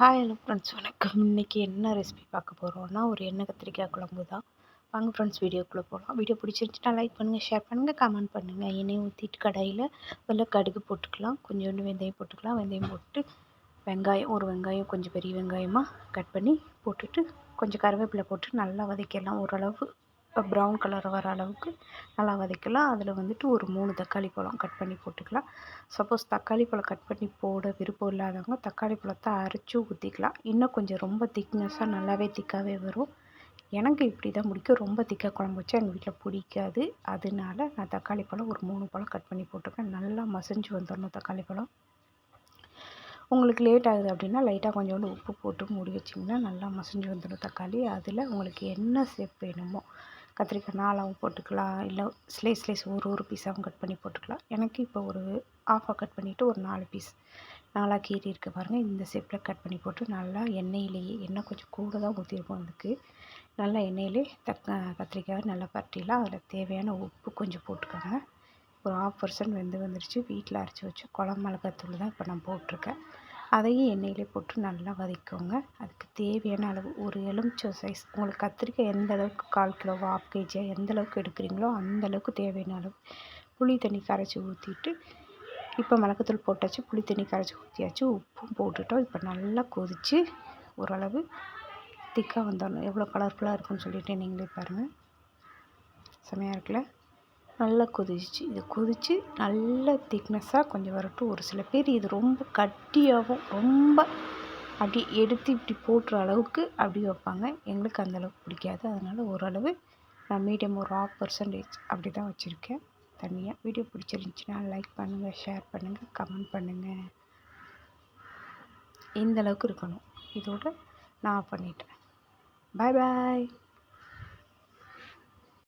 Hi hello friends வணக்கம். இன்றைக்கி என்ன ரெசிபி பார்க்க போகிறோன்னா ஒரு எண்ணெய் கத்திரிக்காய் குழம்பு தான். வாங்க ஃப்ரெண்ட்ஸ் வீடியோக்குள்ளே போகலாம் வீடியோ பிடிச்சிருந்துச்சுன்னா லைக் பண்ணுங்கள் ஷேர் பண்ணுங்கள் கமெண்ட் பண்ணுங்கள் எண்ணெய் ஊற்றிட்டு கடாயில் நல்லா கடுகு போட்டுக்கலாம். கொஞ்சோண்டு வெந்தயம் போட்டுக்கலாம். வெந்தயம் போட்டு வெங்காயம் ஒரு வெங்காயம் கொஞ்சம் பெரிய வெங்காயமாக கட் பண்ணி போட்டுட்டு கொஞ்சம் கருவேப்பிலை போட்டு நல்லா வதக்கிடலாம். ஓரளவு ப்ரௌன் கலர் வர அளவுக்கு நல்லா வதக்கலாம் அதில் வந்துட்டு ஒரு மூணு தக்காளி பழம் கட் பண்ணி போட்டுக்கலாம். சப்போஸ் தக்காளி பழம் கட் பண்ணி போட விருப்பம் இல்லாதவங்க தக்காளி பழத்தை அரைச்சி ஊற்றிக்கலாம் இன்னும் கொஞ்சம் ரொம்ப திக்னஸாக நல்லாவே திக்காகவே வரும். எனக்கு இப்படி தான் பிடிக்கும் ரொம்ப திக்காக குழம்பு வச்சா எங்கள் வீட்டில் பிடிக்காது. அதனால நான் தக்காளி பழம் ஒரு மூணு பழம் கட் பண்ணி போட்டுருக்கேன் நல்லா மசஞ்சு வந்துடணும் தக்காளி பழம். உங்களுக்கு லேட் ஆகுது அப்படின்னா லைட்டாக கொஞ்சோண்டு உப்பு போட்டு மூடி வச்சிங்கன்னா நல்லா மசிஞ்சு வந்துடும் தக்காளி. அதில் உங்களுக்கு என்ன ஷேப் வேணுமோ கத்திரிக்காய் நாலாகவும் போட்டுக்கலாம். இல்லை ஸ்லைஸ் ஸ்லைஸ் ஒரு ஒரு பீஸாகவும் கட் பண்ணி போட்டுக்கலாம். எனக்கு இப்போ ஒரு ஆஃபாக கட் பண்ணிவிட்டு ஒரு நாலு பீஸ் நாலாக கீறி இருக்க பாருங்கள் இந்த ஷேப்பில் கட் பண்ணி போட்டு நல்லா எண்ணெயிலேயே எண்ணெய் கொஞ்சம் கூட தான் ஊற்றிருப்போம் அதுக்கு. நல்லா எண்ணெயிலே தக்க கத்திரிக்காய் நல்லா பரட்டிலாம் அதில் தேவையான உப்பு கொஞ்சம் போட்டுக்கோங்க. ஒரு ஆஃப் பர்சன்ட் வெந்து வந்துருச்சு. வீட்டில் அரைச்சி வச்சு குழம்பு மிளகாத்தூள் தான் இப்போ நான் போட்டிருக்கேன். அதையும் எண்ணெயிலே போட்டு நல்லா வதக்கிக்கோங்க அதுக்கு தேவையான அளவு ஒரு எலுமிச்சை சைஸ் உங்களுக்கு கத்திரிக்காய் எந்த அளவுக்கு கால் கிலோவா ஆஃப் கேஜியா எந்த அளவுக்கு எடுக்கிறீங்களோ அந்த அளவுக்கு தேவையான அளவு புளி தண்ணி கரைச்சி ஊற்றிட்டு இப்போ மிளகுத்தூள் போட்டாச்சு புளி தண்ணி கரைச்சி ஊற்றியாச்சு உப்பும் போட்டுட்டோம். இப்போ நல்லா கொதித்து ஓரளவு திக்காக வந்துடணும் எவ்வளோ கலர்ஃபுல்லாக இருக்குன்னு சொல்லிட்டு நீங்களே பாருங்கள் செமையாக இருக்குல்ல? நல்லா கொதிச்சிச்சு. இது கொதித்து நல்ல திக்னஸாக கொஞ்சம் வரட்டும். ஒரு சில பேர் இது ரொம்ப கட்டியாகவும் ரொம்ப அப்படி எடுத்து இப்படி போட்டுற அளவுக்கு அப்படி வைப்பாங்க. எங்களுக்கு அந்தளவுக்கு பிடிக்காது. அதனால் ஓரளவு நான் மீடியம் ஒரு ஆஃப் பர்சன்டேஜ் அப்படி தான் வச்சுருக்கேன். தனியாக வீடியோ பிடிச்சிருந்துச்சின்னா லைக் பண்ணுங்கள் ஷேர் பண்ணுங்கள் கமெண்ட் பண்ணுங்கள் இந்த அளவுக்கு இருக்கணும். இதோட நான் பண்ணிட்டேன். பாய் பாய்